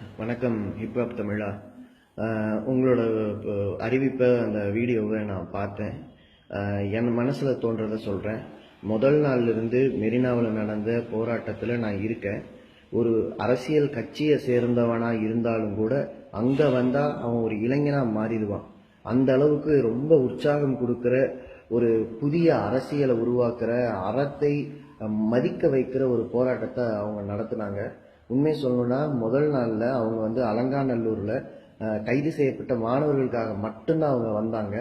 வணக்கம் ஹிப்ஹாப் தமிழா. உங்களோட அறிவிப்பை அந்த வீடியோவை நான் பார்த்தேன். என் மனசில் தோன்றதை சொல்கிறேன் முதல் நாள்லேருந்து மெரினாவில் நடந்த போராட்டத்தில் நான் இருக்கேன். ஒரு அரசியல் கட்சியை சேர்ந்தவனாக இருந்தாலும் கூட அங்கே வந்தால் அவன் ஒரு இளைஞனாக மாறிடுவான். அந்த அளவுக்கு ரொம்ப உற்சாகம் கொடுக்குற ஒரு புதிய அரசியலை உருவாக்குற அறத்தை மதிக்க வைக்கிற ஒரு போராட்டத்தை அவங்க நடத்துனாங்க. உண்மை சொல்லணும்னா முதல் நாளில் அவங்க வந்து அலங்காநல்லூரில் கைது செய்யப்பட்ட மாணவர்களுக்காக மட்டும்தான் அவங்க வந்தாங்க.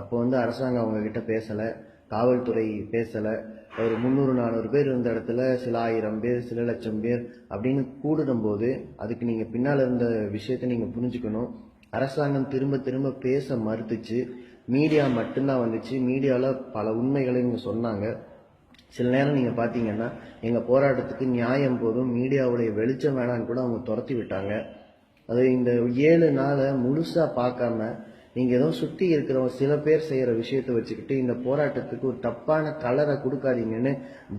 அப்போ வந்து அரசாங்கம் அவங்கக்கிட்ட பேசலை காவல்துறை பேசலை. ஒரு முந்நூறு நானூறு பேர் இருந்த இடத்துல சில ஆயிரம் பேர் சில லட்சம் பேர் அப்படின்னு கூடுடும் போது அதுக்கு நீங்கள் பின்னால் இருந்த விஷயத்தை நீங்கள் புரிஞ்சுக்கணும். அரசாங்கம் திரும்ப திரும்ப பேச மறுத்துச்சு. மீடியா மட்டும்தான் வந்துச்சு. மீடியாவில் பல உண்மைகளை இவங்க சொன்னாங்க. சில நேரம் நீங்கள் பார்த்தீங்கன்னா எங்கள் போராட்டத்துக்கு நியாயம் போதும் மீடியாவுடைய வெளிச்சம் வேணான்னு கூட அவங்க துரத்தி விட்டாங்க. அது இந்த ஏழு நாளை முழுசாக பார்க்காம நீங்கள் ஏதோ சுற்றி இருக்கிறவங்க சில பேர் செய்கிற விஷயத்தை வச்சுக்கிட்டு இந்த போராட்டத்துக்கு ஒரு தப்பான கலரை கொடுக்காதீங்கன்னு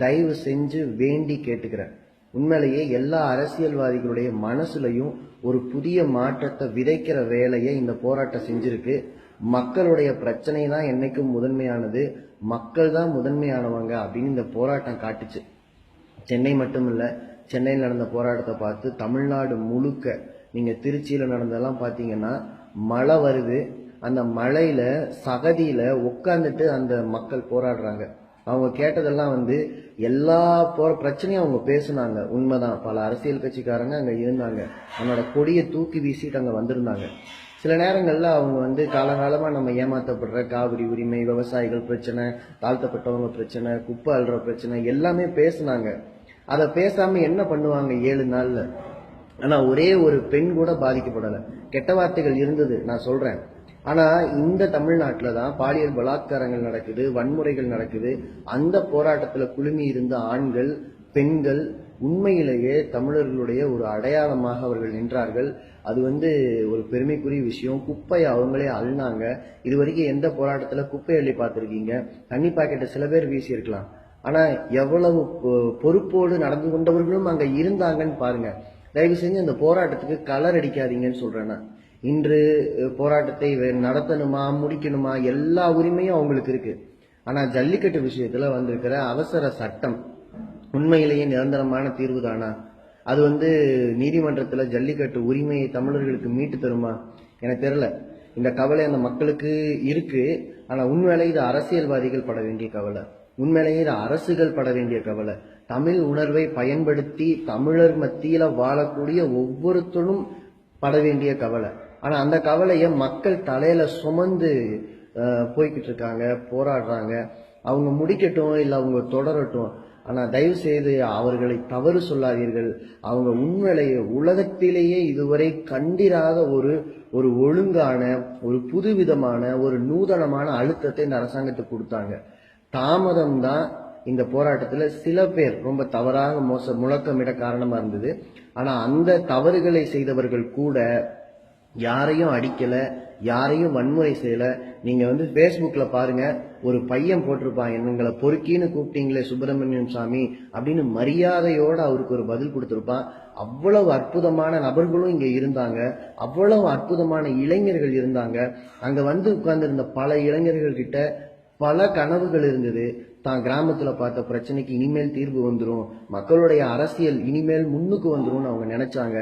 தயவு செஞ்சு வேண்டி கேட்டுக்கிறேன். உண்மையிலேயே எல்லா அரசியல்வாதிகளுடைய மனசுலையும் ஒரு புதிய மாற்றத்தை விதைக்கிற வேலையை இந்த போராட்டம் செஞ்சிருக்கு. மக்களுடைய பிரச்சனை தான் என்னைக்கும் முதன்மையானது மக்கள் தான் முதன்மையானவங்க அப்படின்னு இந்த போராட்டம் காட்டுச்சு. சென்னை மட்டும் இல்லை சென்னையில் நடந்த போராட்டத்தை பார்த்து தமிழ்நாடு முழுக்க நீங்கள் திருச்சியில் நடந்ததெல்லாம் பார்த்தீங்கன்னா மழை வருது. அந்த மழையில் சகதியில் உட்காந்துட்டு அந்த மக்கள் போராடுறாங்க. அவங்க கேட்டதெல்லாம் வந்து எல்லா போற பிரச்சனையும் அவங்க பேசுனாங்க. உண்மைதான். பல அரசியல் கட்சிக்காரங்க அங்கே இருந்தாங்க. அவனோட கொடியை தூக்கி வீசிட்டு அங்கே வந்திருந்தாங்க. சில நேரங்களில் அவங்க வந்து காலகாலமாக நம்ம ஏமாற்றப்படுற காவிரி உரிமை விவசாயிகள் பிரச்சனை தாழ்த்தப்பட்டவங்க பிரச்சனை குப்பை அள்ளுற பிரச்சனை எல்லாமே பேசுனாங்க. அதை பேசாமல் என்ன பண்ணுவாங்க ஏழு நாளில்? ஆனால் ஒரே ஒரு பெண் கூட பாதிக்கப்படலை. கெட்ட வார்த்தைகள் இருந்தது நான் சொல்கிறேன் ஆனால் இந்த தமிழ்நாட்டில் தான் பாலியல் பலாத்காரங்கள் நடக்குது வன்முறைகள் நடக்குது. அந்த போராட்டத்தில் குழுமி இருந்த ஆண்கள் பெண்கள் உண்மையிலேயே தமிழர்களுடைய ஒரு அடையாளமாக அவர்கள் நின்றார்கள். அது வந்து ஒரு பெருமைக்குரிய விஷயம். குப்பையை அவங்களே அள்ளினாங்க இது வரைக்கும் எந்த போராட்டத்தில் குப்பை அள்ளி பார்த்துருக்கீங்க? தண்ணி பாக்கெட்டை சில பேர் வீசியிருக்கலாம். ஆனால் எவ்வளவு பொ- பொறுப்போடு நடந்து கொண்டவர்களும் அங்கே இருந்தாங்கன்னு பாருங்கள் தயவு செஞ்சு அந்த போராட்டத்துக்கு கலர் அடிக்காதீங்கன்னு சொல்கிறேன்னா நான். இன்று போராட்டத்தை நடத்தணுமா முடிக்கணுமா எல்லா உரிமையும் அவங்களுக்கு இருக்குது ஆனால் ஜல்லிக்கட்டு விஷயத்தில் வந்திருக்கிற அவசர சட்டம் உண்மையிலேயே நிரந்தரமான தீர்வு தானா? அது வந்து நீதிமன்றத்தில் ஜல்லிக்கட்டு உரிமையை தமிழர்களுக்கு மீட்டு தருமா? எனக்கு தெரில இந்த கவலை அந்த மக்களுக்கு இருக்கு. ஆனால் உண்மையிலே இது அரசியல்வாதிகள் பட வேண்டிய கவலை. உண்மையிலேயே இது அரசுகள் பட வேண்டிய கவலை. தமிழ் உணர்வை பயன்படுத்தி தமிழர் மத்தியில் வாழக்கூடிய ஒவ்வொருத்தரும் பட வேண்டிய கவலை. ஆனால் அந்த கவலையை மக்கள் தலையில் சுமந்து போய்கிட்டு இருக்காங்க போராடுறாங்க. அவங்க முடிக்கட்டும் இல்லை அவங்க தொடரட்டும். ஆனால் தயவு செய்து அவர்களை தவறு சொல்லாதீர்கள். அவங்க உண்மையிலேயே உலகத்திலேயே இதுவரை கண்டிராத ஒரு ஒரு ஒழுங்கான ஒரு புதுவிதமான ஒரு நூதனமான அழுத்தத்தை இந்த அரசாங்கத்துக்கு கொடுத்தாங்க. தாமதம் தான் இந்த போராட்டத்தில் சில பேர் ரொம்ப தவறாக மோச முழக்கமிட காரணமாக இருந்தது. ஆனால் அந்த தவறுகளை செய்தவர்கள் கூட யாரையும் அடிக்கலை யாரையும் வன்முறை செய்யல. நீங்கள் வந்து ஃபேஸ்புக்கில் பாருங்கள் ஒரு பையன் போட்டிருப்பான் எங்களை பொறுக்கின்னு கூப்பிட்டீங்களே சுப்பிரமணியம் சாமி அப்படின்னு மரியாதையோடு அவருக்கு ஒரு பதில் கொடுத்துருப்பான். அவ்வளவு அற்புதமான நபர்களும் இங்கே இருந்தாங்க. அவ்வளவு அற்புதமான இளைஞர்கள் இருந்தாங்க. அங்கே வந்து உட்கார்ந்துருந்த பல இளைஞர்கள்கிட்ட பல கனவுகள் இருந்தது. தான் கிராமத்தில் பார்த்த பிரச்சனைக்கு இனிமேல் தீர்வு வந்துடும் மக்களுடைய அரசியல் இனிமேல் முன்னுக்கு வந்துடும் அவங்க நினைச்சாங்க.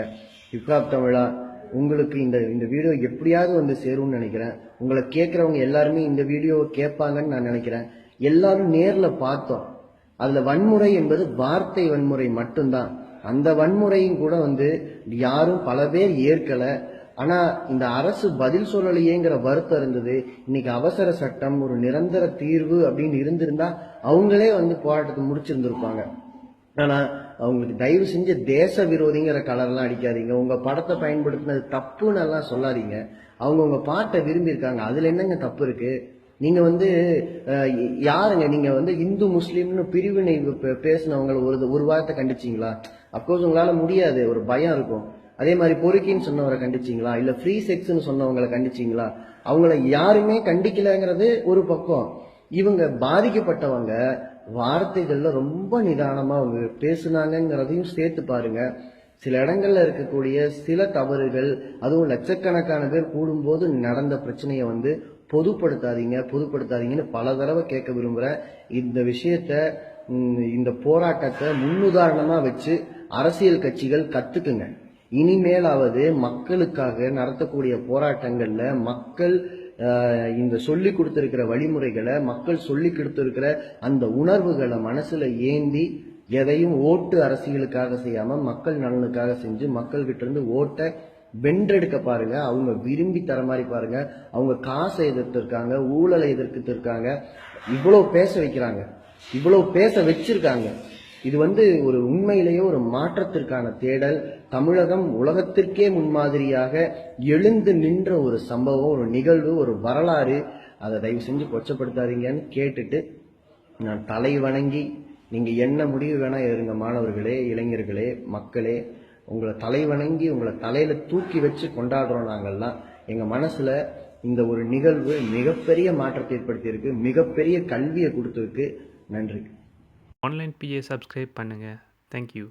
ஹிப்ஹாப் தமிழா உங்களுக்கு இந்த இந்த வீடியோ எப்படியாவது வந்து சேரும்னு நினைக்கிறேன். உங்களை கேட்குறவங்க எல்லாருமே இந்த வீடியோவை கேட்பாங்கன்னு நான் நினைக்கிறேன். எல்லாரும் நேரில் பார்த்தோம். அதில் வன்முறை என்பது வார்த்தை வன்முறை மட்டும்தான். அந்த வன்முறையும் கூட வந்து யாரும் பல பேர் ஏற்கலை. ஆனால் இந்த அரசு பதில் சொல்லலையேங்கிற வருத்தம் இருந்தது. இன்னைக்கு அவசர சட்டம் ஒரு நிரந்தர தீர்வு அப்படின்னு இருந்திருந்தா அவங்களே வந்து போராட்டத்தை முடிச்சிருந்திருப்பாங்க. ஆனால் அவங்களுக்கு தயவு செஞ்சு தேச விரோதிங்கிற கலர்லாம் அடிக்காதீங்க. உங்கள் படத்தை பயன்படுத்தினது தப்புன்னு எல்லாம் சொல்லாதீங்க. அவங்க பாட்டை விரும்பியிருக்காங்க. அதில் என்னங்க தப்பு இருக்குது நீங்கள் வந்து யாருங்க? நீங்கள் வந்து இந்து முஸ்லீம்னு பிரிவினை பே- பேசினவங்கள ஒரு ஒரு வாரத்தை கண்டிச்சீங்களா? அப்கோர்ஸ் உங்களால் முடியாது. ஒரு பயம் இருக்கும். அதே மாதிரி பொறுக்கின்னு சொன்னவரை கண்டிச்சீங்களா? இல்லை ஃப்ரீ செக்ஸ்னு சொன்னவங்களை கண்டிச்சீங்களா? அவங்கள யாருமே கண்டிக்கலைங்கிறது ஒரு பக்கம். இவங்க பாதிக்கப்பட்டவங்க வார்த்தைகள்ல ரொம்ப நிதானமா அவங்க பேசுனாங்கங்கிறதையும் சேர்த்து பாருங்க. சில இடங்கள்ல இருக்கக்கூடிய சில தவறுகள் அதுவும் லட்சக்கணக்கான பேர் கூடும்போது நடந்த பிரச்சனையை வந்து பொதுப்படுத்தாதீங்க பொதுப்படுத்தாதீங்கன்னு பல தடவை கேட்க விரும்புகிறேன் இந்த விஷயத்த இந்த போராட்டத்தை முன்னுதாரணமாக வச்சு அரசியல் கட்சிகள் கற்றுக்குங்க இனிமேலாவது மக்களுக்காக நடத்தக்கூடிய போராட்டங்களில் மக்கள் இந்த சொல்லி கொடுத்துருக்கிற வழிமுறைகளை மக்கள் சொல்லி கொடுத்துருக்கிற அந்த உணர்வுகளை மனசுல ஏந்தி எதையும் ஓட்டு அரசியலுக்காக செய்யாம மக்கள் நலனுக்காக செஞ்சு மக்கள் கிட்ட இருந்து ஓட்டை வென்றெடுக்க பாருங்க. அவங்க விரும்பி தர மாதிரி பாருங்க. அவங்க காசை எதிர்த்து இருக்காங்க ஊழலை எதிர்த்து இருக்காங்க இவ்வளவு பேச வைக்கிறாங்க. இவ்வளவு பேச வச்சிருக்காங்க. இது வந்து ஒரு உண்மையிலேயே ஒரு மாற்றத்திற்கான தேடல். தமிழகம் உலகத்திற்கே முன்மாதிரியாக எழுந்து நின்ற ஒரு சம்பவம் ஒரு நிகழ்வு ஒரு வரலாறு. அதை தயவு செஞ்சு கொச்சப்படுத்தாதீங்கன்னு கேட்டுட்டு நான் தலை வணங்கி நீங்கள் என்ன முடிவு வேணால் இருங்க மாணவர்களே இளைஞர்களே மக்களே. உங்களை தலை வணங்கி உங்களை தலையில் தூக்கி வச்சு கொண்டாடுறோம் நாங்கள்லாம் எங்கள் மனசில் இந்த ஒரு நிகழ்வு மிகப்பெரிய மாற்றத்தை ஏற்படுத்தியிருக்கு மிகப்பெரிய கல்வியை கொடுத்துருக்கு. நன்றி. ஆன்லைன் பிஏ சப்ஸ்கிரைப் பண்ணுங்கள் தேங்க்யூ